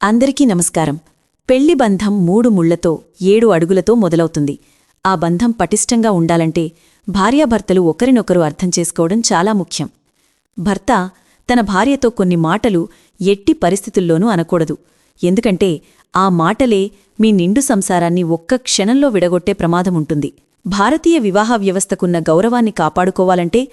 అందరికీ నమస్కారం. పెళ్ళి బంధం మూడు ముళ్ళతో ఏడు అడుగులతో మొదలవుతుంది. ఆ బంధం పటిష్టంగా ఉండాలంటే భార్యాభర్తలు ఒకరినొకరు అర్థం చేసుకోవడం చాలా ముఖ్యం. భర్త తన భార్యతో కొన్ని మాటలు ఎట్టి పరిస్థితుల్లోనూ అనకూడదు. ఎందుకంటే ఆ మాటలే మీ నిండు సంసారాన్ని ఒక్క క్షణంలో విడగొట్టే ప్రమాదముంటుంది భారతీయ వివాహ వ్యవస్థకున్న గౌరవాన్ని కాపాడుకోవాలంటే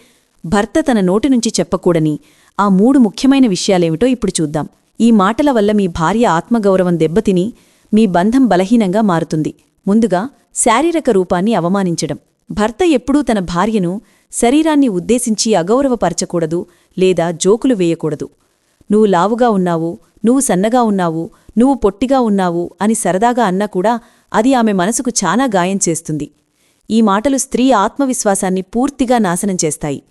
భర్త తన నోటి నుంచి చెప్పకూడని ఆ మూడు ముఖ్యమైన విషయాలేమిటో ఇప్పుడు చూద్దాం. ఈ మాటల వల్ల మీ భార్య ఆత్మగౌరవం దెబ్బతిని మీ బంధం బలహీనంగా మారుతుంది. ముందుగా శారీరక రూపాన్ని అవమానించడం. భర్త ఎప్పుడూ తన భార్యను శరీరాన్ని ఉద్దేశించి అగౌరవపరచకూడదు లేదా జోకులు వేయకూడదు. నువ్వు లావుగా ఉన్నావు నువ్వు సన్నగా ఉన్నావు నువ్వు పొట్టిగా ఉన్నావు అని సరదాగా అన్నా కూడా అది ఆమె మనసుకు చాలా గాయం చేస్తుంది. ఈ మాటలు స్త్రీ ఆత్మవిశ్వాసాన్ని పూర్తిగా నాశనం చేస్తాయి.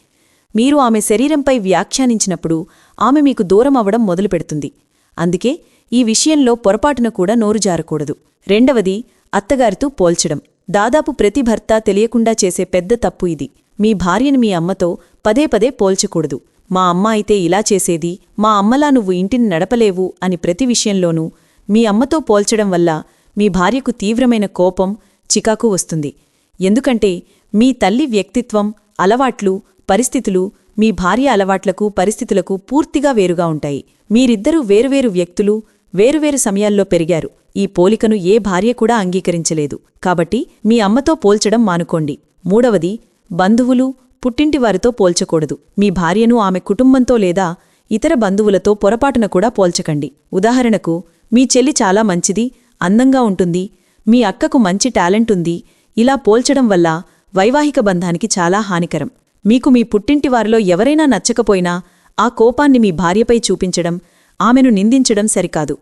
మీరు ఆమె శరీరంపై వ్యాఖ్యానించినప్పుడు ఆమె మీకు దూరం అవడం మొదలుపెడుతుంది. అందుకే ఈ విషయంలో పొరపాటున కూడా నోరు జారకూడదు. రెండవది అత్తగారితో పోల్చడం. దాదాపు ప్రతి భర్త తెలియకుండా చేసే పెద్ద తప్పు ఇది. మీ భార్యను మీ అమ్మతో పదే పదే పోల్చకూడదు. మా అమ్మ అయితే ఇలా చేసేది మా అమ్మలా నువ్వు ఇంటిని నడపలేవు అని ప్రతి విషయంలోనూ మీ అమ్మతో పోల్చడం వల్ల మీ భార్యకు తీవ్రమైన కోపం చికాకు వస్తుంది. ఎందుకంటే మీ తల్లి వ్యక్తిత్వం అలవాట్లు పరిస్థితులు మీ భార్య అలవాట్లకు పరిస్థితులకు పూర్తిగా వేరుగా ఉంటాయి. మీరిద్దరూ వేరువేరు వ్యక్తులు వేరువేరు సమయాల్లో పెరిగారు. ఈ పోలికను ఏ భార్య కూడా అంగీకరించలేదు. కాబట్టి మీ అమ్మతో పోల్చడం మానుకోండి. మూడవది బంధువులు పుట్టింటివారితో పోల్చకూడదు. మీ భార్యను ఆమె కుటుంబంతో లేదా ఇతర బంధువులతో పొరపాటున కూడా పోల్చకండి. ఉదాహరణకు మీ చెల్లి చాలా మంచిది అందంగా ఉంటుంది మీ అక్కకు మంచి టాలెంట్ ఉంది ఇలా పోల్చడం వల్ల వైవాహిక బంధానికి చాలా హానికరం. మీకు మీ పుట్టింటివారిలో ఎవరైనా నచ్చకపోయినా ఆ కోపాన్ని మీ భార్యపై చూపించడం ఆమెను నిందించడం సరికాదు.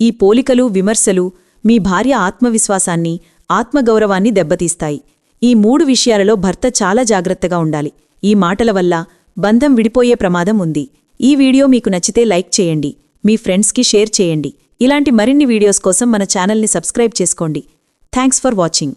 ఈ పోలికలు విమర్శలు మీ భార్య ఆత్మవిశ్వాసాన్ని ఆత్మగౌరవాన్ని దెబ్బతీస్తాయి. ఈ మూడు విషయాలలో భర్త చాలా జాగ్రత్తగా ఉండాలి. ఈ మాటల వల్ల బంధం విడిపోయే ప్రమాదం ఉంది. ఈ వీడియో మీకు నచ్చితే లైక్ చేయండి మీ ఫ్రెండ్స్కి షేర్ చేయండి. ఇలాంటి మరిన్ని వీడియోస్ కోసం మన ఛానల్ని సబ్స్క్రైబ్ చేసుకోండి. Thanks for watching.